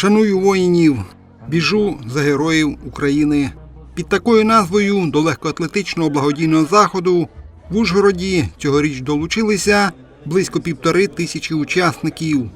Шаную воїнів, біжу за героїв України. Під такою назвою до легкоатлетичного благодійного заходу в Ужгороді цьогоріч долучилися близько півтори тисячі учасників.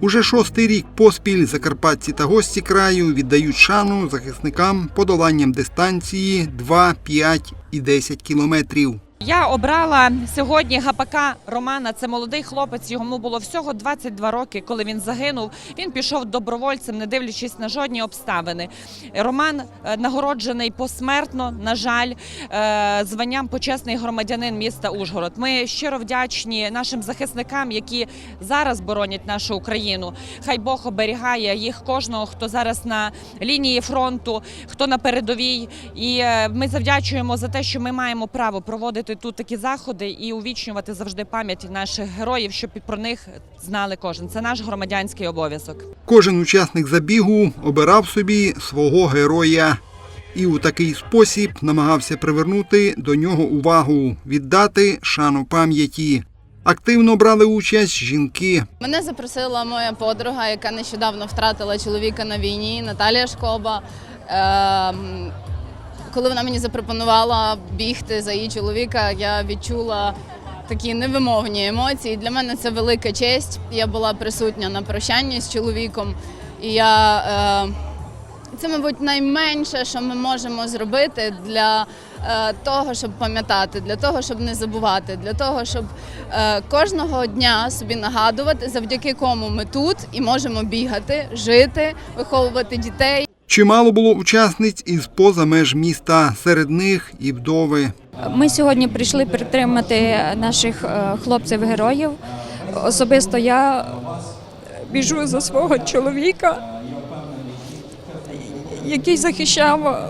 Уже шостий рік поспіль закарпатці та гості краю віддають шану захисникам подоланням дистанції 2, 5 і 10 кілометрів. Я обрала сьогодні гапака Романа. Це молодий хлопець. Йому було всього 22 роки, коли він загинув. Він пішов добровольцем, не дивлячись на жодні обставини. Роман е, нагороджений посмертно, на жаль, е, званням почесний громадянин міста Ужгород. Ми щиро вдячні нашим захисникам, які зараз боронять нашу Україну. Хай Бог оберігає їх кожного, хто зараз на лінії фронту, хто на передовій. І е, ми завдячуємо за те, що ми маємо право проводити тут такі заходи і увічнювати завжди пам'ять наших героїв, щоб і про них знали кожен. Це наш громадянський обов'язок. Кожен учасник забігу обирав собі свого героя і у такий спосіб намагався привернути до нього увагу, віддати шану пам'яті. Активно брали участь жінки. Мене запросила моя подруга, яка нещодавно втратила чоловіка на війні, Наталія Шкоба. Коли вона мені запропонувала бігти за її чоловіка, я відчула такі невимовні емоції. Для мене це велика честь. Я була присутня на прощанні з чоловіком, і я е, це, мабуть, найменше, що ми можемо зробити для е, того, щоб пам'ятати, для того, щоб не забувати, для того, щоб е, кожного дня собі нагадувати, завдяки кому ми тут і можемо бігати, жити, виховувати дітей. Чимало було учасниць із поза меж міста, серед них і вдови. Ми сьогодні прийшли підтримати наших е, хлопців-героїв. Особисто я біжу за свого чоловіка, який захищав е,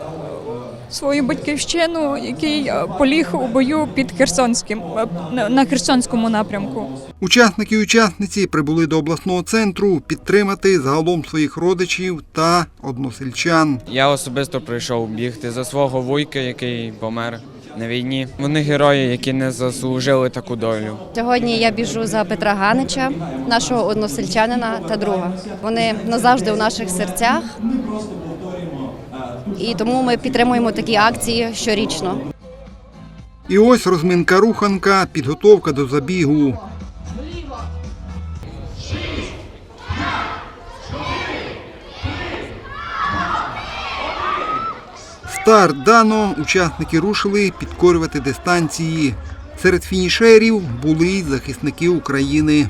свою батьківщину, який е, поліг у бою під Херсонським е, на- на Херсонському напрямку. Учасники і учасниці прибули до обласного центру підтримати загалом своїх родичів та односельчан. Я особисто прийшов бігти за свого вуйка, який помер на війні. Вони герої, які не заслужили таку долю. Сьогодні я біжу за Петра Ганича, нашого односельчанина та друга. Вони назавжди у наших серцях. І тому ми підтримуємо такі акції щорічно. І ось розминка руханка, підготовка до забігу. Старт дано, учасники рушили підкорювати дистанції. Серед фінішерів були й захисники України.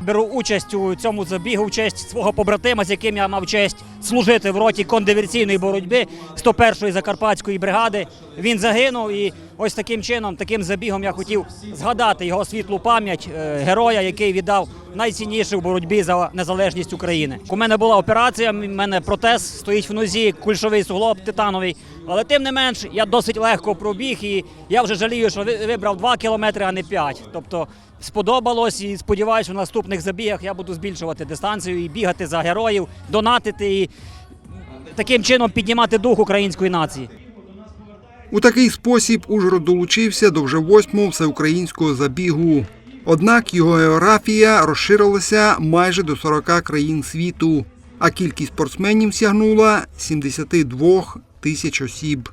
Беру участь у цьому забігу, в честь свого побратима, з яким я мав честь служити в роті кондиверсійної боротьби 101-ї закарпатської бригади. Він загинув, і ось таким чином, таким забігом я хотів згадати його світлу пам'ять е, героя, який віддав найцінніше в боротьбі за незалежність України. У мене була операція, в мене протез стоїть в нозі, кульшовий суглоб титановий. Але тим не менш, я досить легко пробіг, і я вже жалію, що вибрав 2 кілометри, а не 5. Тобто сподобалось і сподіваюся, в наступних забігах я буду збільшувати дистанцію і бігати за героїв, донатити і таким чином піднімати дух української нації. У такий спосіб Ужгород долучився до вже восьмого всеукраїнського забігу. Однак його географія розширилася майже до 40 країн світу, а кількість спортсменів сягнула 72 тисяч осіб.